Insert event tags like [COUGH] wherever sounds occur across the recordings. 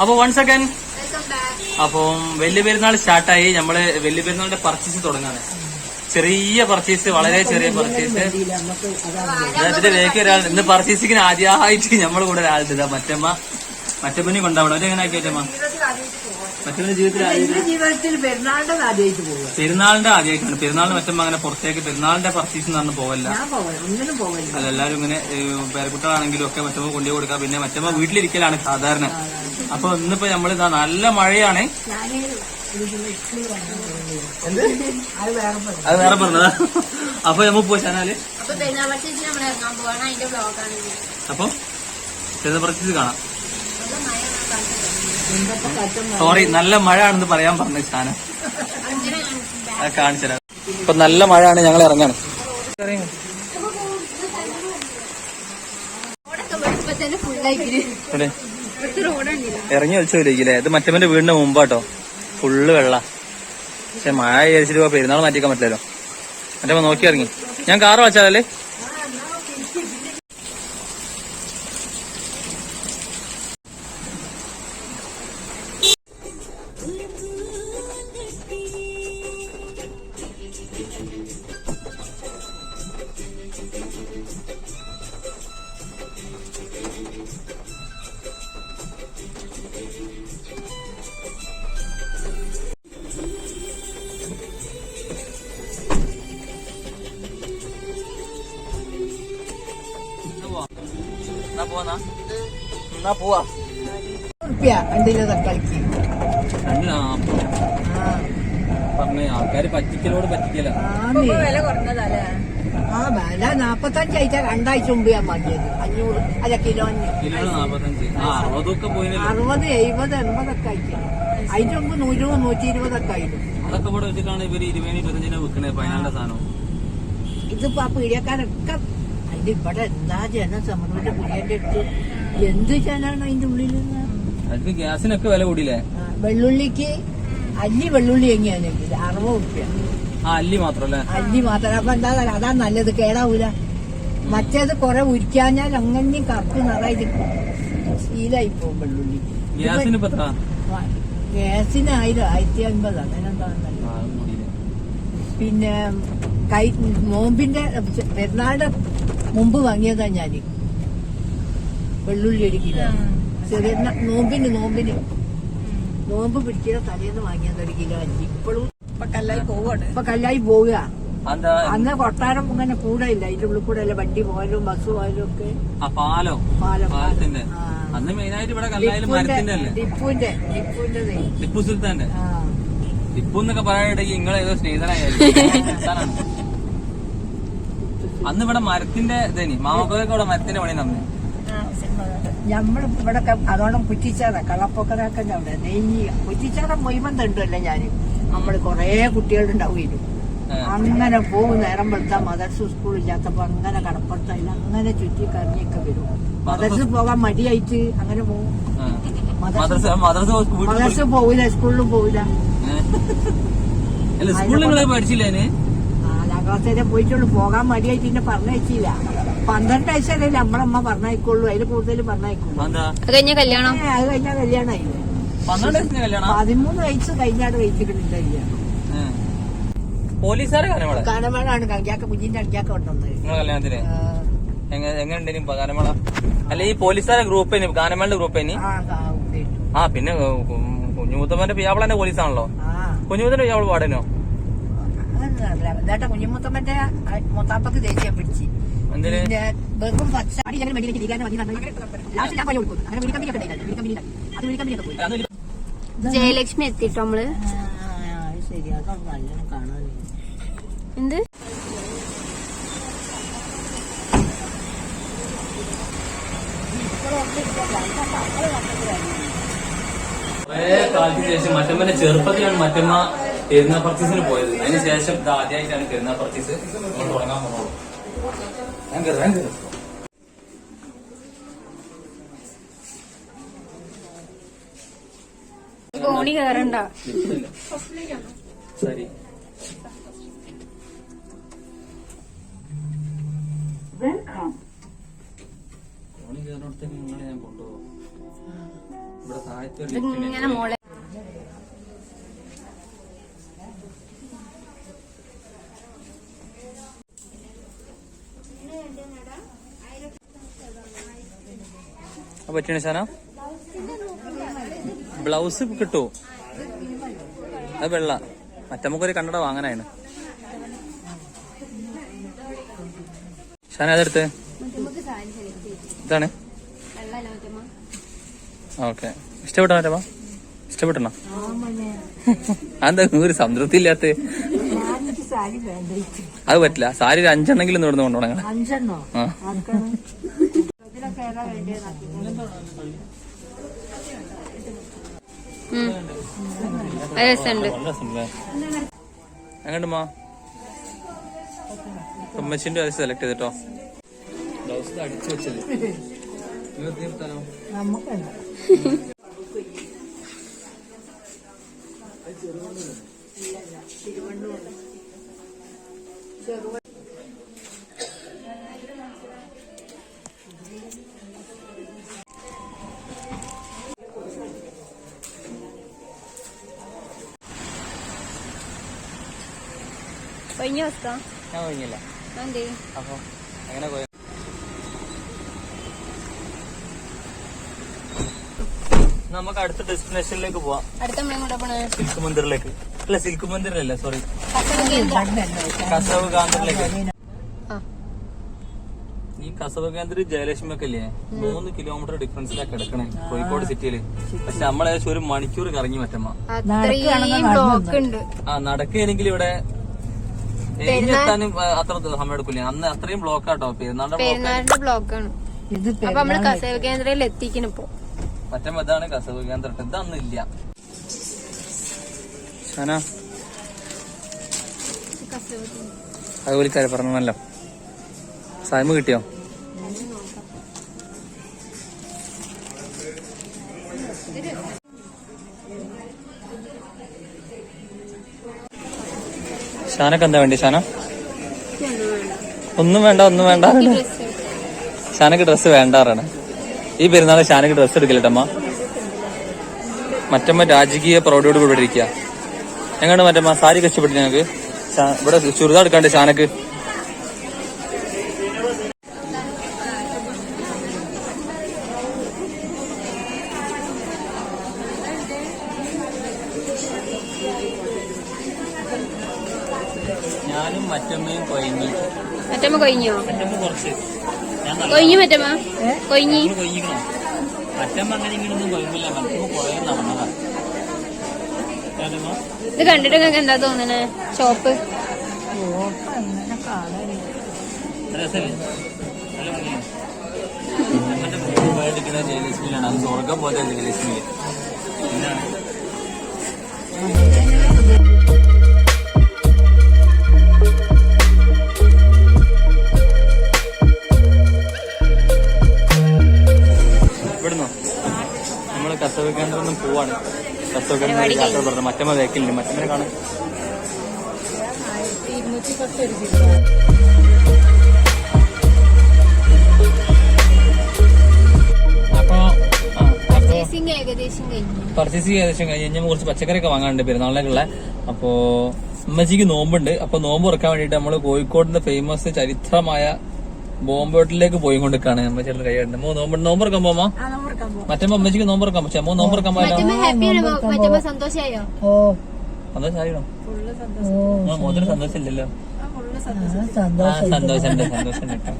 അപ്പൊ one second അപ്പം വലിയ പെരുന്നാൾ സ്റ്റാർട്ടായി. നമ്മൾ വലിയ പെരുന്നാളിന്റെ പർച്ചേസ് തുടങ്ങാണ്. ചെറിയ പർച്ചേസ് വളരെ ചെറിയ പർച്ചേസ് ഇതിന്റെ വേക്ക് ഒരാൾ ഇന്ന് പർച്ചേസിങ്ങിന് ആദ്യമായിട്ട് നമ്മളെ കൂടെ ഒരാളുണ്ട്. മറ്റമ്മ. മറ്റമ്മനെ കൊണ്ടാവണം അവരെങ്ങനെ ആക്കി മറ്റമ്മ? മറ്റമ്മന്റെ ജീവിതത്തിൽ പെരുന്നാളിന്റെ ആദ്യമായിട്ട് പോവുക പെരുന്നാളിന്റെ ആദ്യമായിട്ടാണ്. പെരുന്നാളിന് മറ്റും അങ്ങനെ പുറത്തേക്ക് പെരുന്നാളിന്റെ പർച്ചേസ് എന്ന് പറഞ്ഞ് പോവല്ല. ഞാൻ ഒന്നിനും പോകല്ല അല്ല എല്ലാരും ഇങ്ങനെ പേരക്കുട്ടാണെങ്കിലും പേരക്കുട്ടികളാണെങ്കിലും ഒക്കെ മറ്റമ്മ കൊണ്ടുപോയി കൊടുക്കുക പിന്നെ മറ്റമ്മ വീട്ടിലിരിക്കലാണ് സാധാരണ. അപ്പൊ ഇന്നിപ്പോ നമ്മൾ ഇതാ നല്ല മഴയാണ്. ഞാൻ അത് വേറെ പറഞ്ഞു അത് വേറെ പറഞ്ഞതാ. അപ്പൊ നമ്മൾ പോയി ചാനാല്. അപ്പൊ പെരുന്നാൾ പർച്ചേസിന് നമ്മൾ ഇറങ്ങാൻ പോവാണ്. അതിന്റെ ബ്ലോഗാണ് അപ്പൊ ചെറിയ പർച്ചേസ് കാണാം നല്ല മഴ ഞാൻ കാണിച്ചത് എന്തൊക്കെ കറ്റം സോറി നല്ല മഴ ആണെന്ന് പറയാൻ പറഞ്ഞു കാണിച്ചില്ല അത് ഇപ്പൊ നല്ല മഴയാണ് ഞങ്ങൾ ഇറങ്ങാണ്. ഇറങ്ങി വലിച്ചില്ലേ ഇത് മറ്റവന്റെ വീടിന്റെ മുമ്പാട്ടോ. ഫുള്ള് വെള്ള. പക്ഷെ മഴ വിചാരിച്ചിട്ട് പെരുന്നാൾ മാറ്റിക്കാൻ പറ്റില്ലല്ലോ. മറ്റേ നോക്കി ഇറങ്ങി. ഞാൻ കാറ് വെച്ചാലല്ലേ എന്നാ പോവാ എന്നാ പോവാ? ഉറുപ്പ്യ രണ്ടിലോ തക്കാളിക്ക്. രണ്ട് നാപ്പത് ആ പറഞ്ഞ ആൾക്കാര് പറ്റിക്കലോട് പറ്റിക്കല. വില കുറഞ്ഞതല്ലേ ആ വില നാപ്പത്തഞ്ചാഴ്ച രണ്ടാഴ്ച മുമ്പ് ഞാൻ വാങ്ങിയത്. അഞ്ഞൂറ് അല്ല കിലോന് കിലോ നാപ്പത്തഞ്ച്. അറുപതൊക്കെ പോയി അറുപത് എഴുപത് എൺപതൊക്കെ ആയിട്ട് അതിന്റെ മുമ്പ് നൂറ് നൂറ്റി ഇരുപതൊക്കെ ആയിരുന്നു. അതൊക്കെ ഇവിടെ വെച്ചിട്ടാണ് ഇവർ ഇരുപതിന് ഇരുപത്തഞ്ചിനെ വിൽക്കണേ പതിനാലിന്റെ സാധനം ഇതിപ്പോ ആ പീഡിയക്കാരൊക്കെ അതിന്റെ ഇവിടെ എന്താ ജനം സമൃദ്ധിന്റെ പുതിയന്റെ അടുത്ത് എന്ത് ജനാണ് അതിന്റെ ഉള്ളിൽ അതിന് ഗ്യാസിനൊക്കെ വില കൂടിയില്ലേ? വെള്ളുള്ളിക്ക് അല്ലി വെള്ളുള്ളി എങ്ങനെയാണെങ്കിൽ അറുപത് ഉറുപ്പ്യ. അല്ലി മാത്രം അല്ലേ മാത്രം. അപ്പൊ എന്താ അതാ നല്ലത് കേടാവൂല. മറ്റേത് കൊറേ ഉരിക്കാഞ്ഞാൽ അങ്ങനെ കറുപ്പ് നിറയിട്ട് ശീലായി പോകും വെള്ളുള്ളി. ഗ്യാസിന് ഗ്യാസിന് ആയിരം ആയിരത്തി അൻപത് അങ്ങനെ എന്താ ആ, അത് കൂടിയില്ലേ. പിന്നെ കൈ നോമ്പിന്റെ പെരുന്നാളിന്റെ മുമ്പ് വാങ്ങിയതാ ഞാൻ. വെള്ളുള്ളി ഒരു കിലോ ചെറിയ നോമ്പിന് നോമ്പിന്. നോമ്പ് പിടിക്കുന്ന തലേന്ന് വാങ്ങിയത് ഒരു കിലോ അഞ്ചി. ഇപ്പോഴും ഇപ്പൊ കല്ലായി പോവാണ്. ഇപ്പൊ കല്ലായി പോവുക. അന്ന് കൊട്ടാരം ഇങ്ങനെ കൂടെ ഇല്ല അതിന്റെ ഉള്ളിൽ കൂടെ അല്ല വണ്ടി പോയാലും ബസ് പോയാലും ഒക്കെ. ആ പാലോ. പാലം പാലത്തിന്റെ. അന്ന് മെയിനായിട്ട് ഇവിടെ കല്ലായാലും മരത്തിന്റെ അല്ലേ? ടിപ്പുവിന്റെ ടിപ്പുവിന്റെ ടിപ്പു സുൽത്താന്റെ ആ. ടിപ്പു എന്നൊക്കെ പറയാനിടയ്ക്ക് നിങ്ങളേതോ സ്നേഹിതനായാലും. [LAUGHS] അന്ന് ഇവിടെ മരത്തിന്റെ ഇതേനി മാമക്കൊക്കെ ഇവിടെ മരത്തിന്റെ പണി തന്നെ. നമ്മൾ ഇവിടെ അതോളം കുറ്റിച്ചാറ കളപ്പൊക്കതാക്കെ അവിടെ. നെയ്യ് കുറ്റിച്ചാറ മൊയ്മം തണ്ടല്ലേ ഞാൻ. നമ്മൾ കൊറേ കുട്ടികളുണ്ടാവുകയും അങ്ങനെ പോകും നേരം വെളുത്താ മദർസ് സ്കൂൾ ഇല്ലാത്തപ്പോ അങ്ങനെ കടപ്പുറത്തായി അങ്ങനെ ചുറ്റി കറങ്ങിയൊക്കെ വരും. മദർസ് പോകാൻ മടിയായിട്ട് അങ്ങനെ പോകും. മദർസ് പോവില്ല സ്കൂളിലും പോവില്ല. സ്കൂളിൽ ക്ലാസ് പോയിട്ടുള്ളൂ. പോകാൻ മടിയായിട്ട് പിന്നെ പറഞ്ഞയച്ചില്ല. പന്ത്രണ്ട് വയസ്സല്ലേ നമ്മളമ്മ പറഞ്ഞയക്കുള്ളൂ. അതിൽ കൂടുതൽ പറഞ്ഞയക്കുള്ളൂ. അത് കഴിഞ്ഞ കല്യാണം? അത് കഴിഞ്ഞാൽ കല്യാണമായില്ലേ പന്ത്രണ്ട് വയസ്സിന് കല്യാണം? പതിമൂന്ന് വയസ്സ് കഴിഞ്ഞാണ് കഴിച്ചിട്ടുണ്ട് കല്യാണം. പോലീസുകാരെ കാനമേളാണ് കുഞ്ഞിന്റെ അടിക്കാക്ക കൊണ്ടുവന്നത്. കല്യാണത്തിന്? ഗാനമേള അല്ല ഈ പോലീസുകാരെ ഗ്രൂപ്പ് ഗാനമേളയുടെ ഗ്രൂപ്പ് ആ, പിന്നെ കുഞ്ഞുമുത്തമ്മന്റെ പിയാവളന്റെ പോലീസാണല്ലോ. ആ. കുഞ്ഞുമുത്തന്റെ പിയാവൾ പാടനോ അതൊന്നും ഇതാട്ട കുഞ്ഞുമുത്തമ്മന്റെ മുത്താപ്പക്ക് ദേശീയം പിടിച്ച്. വെറും പച്ച അടി ഞങ്ങൾ വെടിയിലേക്ക് ഇരിക്കാനും മതി ലാസ്റ്റ് ഞാൻ പണി കൊടുക്കും അങ്ങനെ വിളിക്കമ്പിയൊക്കെ ഉണ്ടായില്ല. വിളിക്കമ്പിയില്ല അത് പോയി. ജയലക്ഷ്മി എത്തിട്ടോ നമ്മൾ? ആ, അത് ശരി. അതൊന്നും നല്ലോണം കാണാൻ എന്ത്? കാലത്തിന് ശേഷം മറ്റമ്മന്റെ ചെറുപ്പത്തിലാണ് മറ്റമ്മ പെരുന്നാൾ പർച്ചേസിന് പോയത് അതിന് ശേഷം ഇത് ആദ്യമായിട്ടാണ് പെരുന്നാൾ പർച്ചേസ് നമ്മൾ തുടങ്ങാൻ പോകുന്നത് ഞാൻ കയറാം. കോണി കയറണ്ട ശരി. ഓണി കയറിനോടത്തേക്ക് നിങ്ങളെ ഞാൻ കൊണ്ടുപോകും. ഇവിടെ താഴത്തെ ഒരു ഇങ്ങനെ മോളെ അപ്പൊ പറ്റണ ഷാന ബ്ലൗസ് കിട്ടുമോ അത് വെള്ള. മറ്റമ്മക്കൊരു കണ്ണട വാങ്ങാനാണ്. ഷാന അതെടുത്ത് ഇതാണ്. ഓക്കെ. ഇഷ്ടപ്പെട്ടോ മറ്റമ്മ ഇഷ്ടപ്പെട്ടണോ അതെന്താ ഒരു സംതൃപ്തി ഇല്ലാത്ത അത് പറ്റില്ല. സാരി ഒരു അഞ്ചെണ്ണെങ്കിലും ഇവിടുന്ന് കൊണ്ടുപോകണം ഏതാ വേണ്ടത് രസമുണ്ട്. എങ്ങോട്ട് മാ അത് സെലക്ട് ചെയ്തിട്ടോ? ബ്ലൗസ് അടിച്ചു വെച്ചത്. ഇവർ കഴിഞ്ഞ അവസ്ഥ? ഞാൻ കഴിഞ്ഞില്ല. അപ്പൊ എങ്ങനെ പോയ? നമുക്ക് അടുത്ത ഡെസ്റ്റിനേഷനിലേക്ക് പോവാം. സിൽക്ക് മന്ദിറിലേക്ക്. അല്ല സിൽക്ക് മന്ദിറിലല്ല സോറി. കസവ് ആ. ഈ കസവ് കേന്ദ്ര ജയലക്ഷ്മി ഒക്കെ ഇല്ലേ മൂന്ന് കിലോമീറ്റർ ഡിഫറൻസിലാണ് കിടക്കണേ കോഴിക്കോട് സിറ്റിയിൽ. പക്ഷെ നമ്മളേകദേശം ഒരു മണിക്കൂർ കറങ്ങി ഉണ്ട്. ആ നടക്കുകയാണെങ്കിൽ ഇവിടെ എത്താനും അത്ര സമയം എടുക്കില്ല അന്ന് അത്രയും ബ്ലോക്ക് ആട്ടോ പെരുന്നാളിന്റെ ബ്ലോക്ക് ആണ്. അപ്പൊ നമ്മൾ കസേവ കേന്ദ്രയിൽ എത്തിക്കണം ഇപ്പൊ. മറ്റേ ഇതാണ് കസവ് കേന്ദ്രം ഇതൊന്നും ഇല്ല. ഷാന അതുപോലെ പറഞ്ഞല്ലോ സായ്മ കിട്ടിയോ? ഷാനക്ക് എന്താ വേണ്ടി ഷാന ഒന്നും വേണ്ട ഒന്നും വേണ്ട. ഷാനക്ക് ഡ്രസ്സ് വേണ്ടാറാണ്. ഈ പെരുന്നാൾ ഷാനക്ക് ഡ്രസ്സ് എടുക്കില്ലട്ടമ്മ മറ്റമ്മ രാജകീയ പ്രൗഢിയോട് കൂടി ഇരിക്കുക. എങ്ങോട്ട് മറ്റമ്മ സാരി കഷ്ടപ്പെട്ടു ഞങ്ങൾക്ക് ഇവിടെ ചുരിദാർ എടുക്കാണ്ട് ഷാനക്ക് മറ്റമ്മയും കൊയങ്ങി മറ്റമ്മ കൊയിഞ്ഞോ? മറ്റമ്മ കുറച്ച്. കൊയിഞ്ഞു മറ്റമ്മ? കൊയിഞ്ഞി? കൊയ്യിക്കണോ മറ്റമ്മ അങ്ങനെ ഇങ്ങനൊന്നും കൊയ്യില്ല മറ്റമ്മ കുറേ നടന്നതാ? ഇത് കണ്ടിട്ട് നിങ്ങൾക്ക് എന്താ തോന്നണേ? ഷോപ്പ് ജയലക്ഷ്മിയിലാണ്. അത് സ്വർഗം പോലെ ജയലക്ഷ്മി മറ്റമ്മ വേക്കില്ല മറ്റമ്മനെ കാണാൻ. ഇരുന്നൂറ്റി പത്ത് ഒരു പർച്ചേസിങ് ഏകദേശം കഴിഞ്ഞു. കഴിഞ്ഞാൽ കുറച്ച് പച്ചക്കറിയൊക്കെ വാങ്ങാനുണ്ട് പെരുന്നാളിലേക്കുള്ള അപ്പോ ഉമ്മച്ചിക്ക് നോമ്പുണ്ട്. അപ്പൊ നോമ്പ് ഉറക്കാൻ വേണ്ടിട്ട് നമ്മൾ കോഴിക്കോടിന്റെ ഫേമസ് ചരിത്രമായ ബോംബോട്ടിലേക്ക് പോയി കൊണ്ടിരിക്കാണ് നമ്മ ചേട്ടൻ കൈയുണ്ട് മോ നോമ്പ് നോമ്പ് തുറക്കാൻ പോമോ മറ്റേ അമ്മച്ചിക്ക് നോമ്പറക്കാൻ പക്ഷെ പക്ഷേ മോ നോമ്പ് തുറക്കാൻ പോയാലോ സന്തോഷായോ? ഓ. സന്തോഷം ആയിടോ ഫുള്ള് സന്തോഷം മോതിരം സന്തോഷം ഇല്ലല്ലോ ഫുള്ള് സന്തോഷം ആ സന്തോഷം സന്തോഷം കേട്ടോ.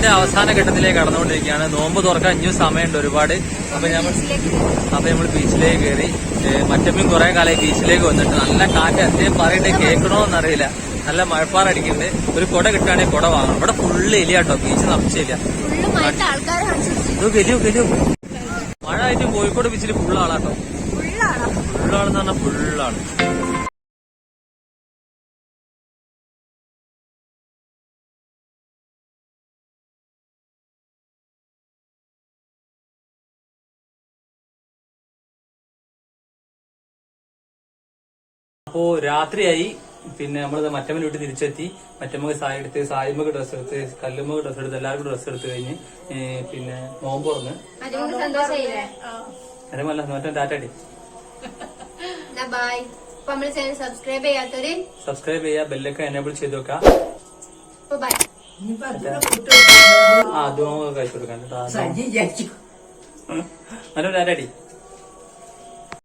പരിപാടിന്റെ അവസാന ഘട്ടത്തിലേക്ക് കടന്നുകൊണ്ടിരിക്കുകയാണ്. നോമ്പ് തുറക്കാൻ ഇനിയും സമയമുണ്ട് ഒരുപാട്. അപ്പൊ നമ്മൾ അപ്പൊ നമ്മൾ ബീച്ചിലേക്ക് കയറി. മറ്റമ്മയും കുറെ കാലമായി ബീച്ചിലേക്ക് വന്നിട്ട് നല്ല കാറ്റ് എന്തേലും കേൾക്കണോ എന്നറിയില്ല നല്ല മഴപ്പാറ അടിക്കുന്നത് ഒരു കുട കിട്ടുകയാണെങ്കിൽ കുട വാങ്ങണം. ഇവിടെ ഫുള്ള് എലിയാട്ടോ ബീച്ച് നിറച്ചില്ല ഗലിയോ ഗലിയോ മഴ ആയിട്ട് കോഴിക്കോട് ബീച്ചിൽ ഫുള്ളാളാട്ടോ ഫുള്ളാളെന്ന് പറഞ്ഞാൽ ഫുള്ളാണ് അപ്പോ രാത്രിയായി. പിന്നെ നമ്മൾ മറ്റമ്മ വീട്ടിൽ തിരിച്ചെത്തി. മറ്റമ്മക്ക് സായ എടുത്ത് സായിമ്മക്ക് ഡ്രസ്സ് എടുത്ത് കല്ലുമ്മക്ക് ഡ്രസ്സ് എടുത്ത് എല്ലാവർക്കും ഡ്രസ്സ് എടുത്ത് കഴിഞ്ഞ് പിന്നെ നോമ്പ് തുറന്ന് അതേപോലെ മറ്റേ ടാറ്റാടി. സബ്സ്ക്രൈബ് ചെയ്യാത്തവര് സബ്സ്ക്രൈബ് ചെയ്യാ ബെല്ലൊക്കെ എനേബിൾ ചെയ്ത് വെക്കാം. ആ അതും കഴിച്ചു കൊടുക്കാൻ കേട്ടോ മറ്റേ ടാറ്റടി.